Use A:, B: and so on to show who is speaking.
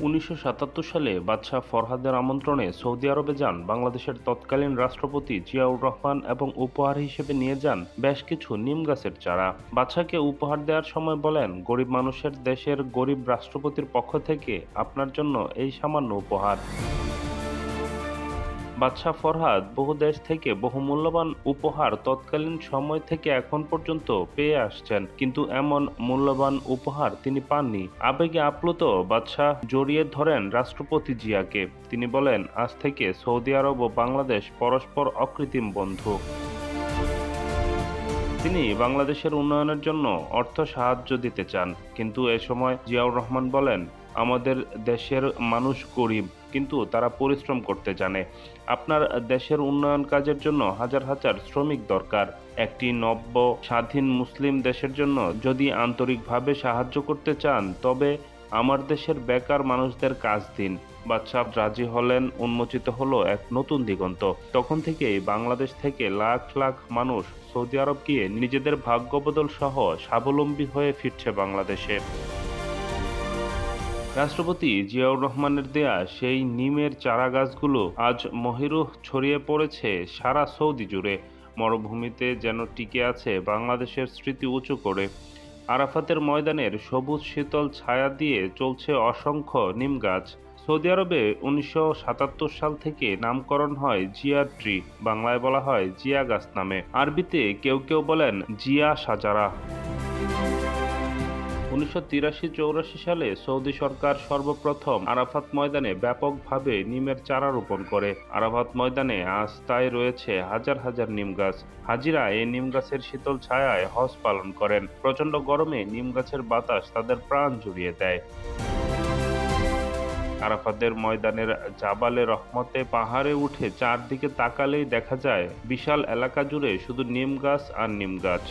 A: উনিশশো সাতাত্তর সালে বাদশাহ ফরহাদের আমন্ত্রণে সৌদি আরবে যান বাংলাদেশের তৎকালীন রাষ্ট্রপতি জিয়াউর রহমান এবং উপহার হিসেবে নিয়ে যান বেশ কিছু নিম গাছের চারা। বাদশাকে উপহার দেওয়ার সময় বলেন, গরিব মানুষের দেশের গরিব রাষ্ট্রপতির পক্ষ থেকে আপনার জন্য এই সামান্য উপহার। বাদশাহ ফরহাদ বহু দেশ থেকে বহু মূল্যবান উপহার তৎকালীন সময় থেকে এখন পর্যন্ত পেয়ে আসছেন। কিন্তু এমন মূল্যবান উপহার তিনি পাননি। আবেগে আপ্লুত বাদশাহ জড়িয়ে ধরেন রাষ্ট্রপতি জিয়াকে। তিনি বলেন, আজ থেকে সৌদি আরব ও বাংলাদেশ পরস্পর অকৃত্রিম বন্ধু। তিনি বাংলাদেশের উন্নয়নের জন্য অর্থ সাহায্য দিতে চান। কিন্তু এ সময় জিয়াউর রহমান বলেন আমাদের দেশের মানুষ গরিব, কিন্তু তারা পরিশ্রম করতে জানে। আপনার দেশের উন্নয়ন কাজের জন্য হাজার হাজার শ্রমিক দরকার। একটি নব্য, স্বাধীন মুসলিম দেশের জন্য যদি আন্তরিকভাবে সাহায্য করতে চান, তবে আমার দেশের বেকার মানুষদের কাজ দিন। বাদশাহ রাজি হলেন, উন্মোচিত হলো এক নতুন দিগন্ত। তখন থেকেই বাংলাদেশ থেকে লাখ লাখ মানুষ সৌদি আরব গিয়ে নিজেদের ভাগ্যবদল সহ স্বাবলম্বী হয়ে ফিরছে বাংলাদেশে। রাষ্ট্রপতি জিয়াউর রহমানের দেয়া সেই নিমের চারা গাছগুলো আজ মহিরুহ ছড়িয়ে পড়েছে সারা সৌদি জুড়ে। মরুভূমিতে যেন টিকে আছে বাংলাদেশের স্মৃতি উঁচু করে। আরাফাতের ময়দানের সবুজ শীতল ছায়া দিয়ে চলছে অসংখ্য নিম গাছ। সৌদি আরবে উনিশশো সাতাত্তর সাল থেকে নামকরণ হয় জিয়া ট্রি, বাংলায় বলা হয় জিয়া গাছ নামে। আরবিতে কেউ কেউ বলেন জিয়া সাজারা। উনিশশো তিরাশি চৌরাশি সালে সৌদি সরকার সর্বপ্রথম আরাফাত ময়দানে ব্যাপকভাবে নিমের চারা রোপণ করে। আরাফাত ময়দানে আজ তাই রয়েছে হাজার হাজার নিম গাছ। হাজিরা এই নিম গাছের শীতল ছায়ায় হজ পালন করেন। প্রচণ্ড গরমে নিম গাছের বাতাস তাদের প্রাণ জুড়িয়ে দেয়। আরাফাতের ময়দানের জাবালে রহমতে পাহাড়ে উঠে চারদিকে তাকালেই দেখা যায়, বিশাল এলাকা জুড়ে শুধু নিম গাছ আর নিম গাছ।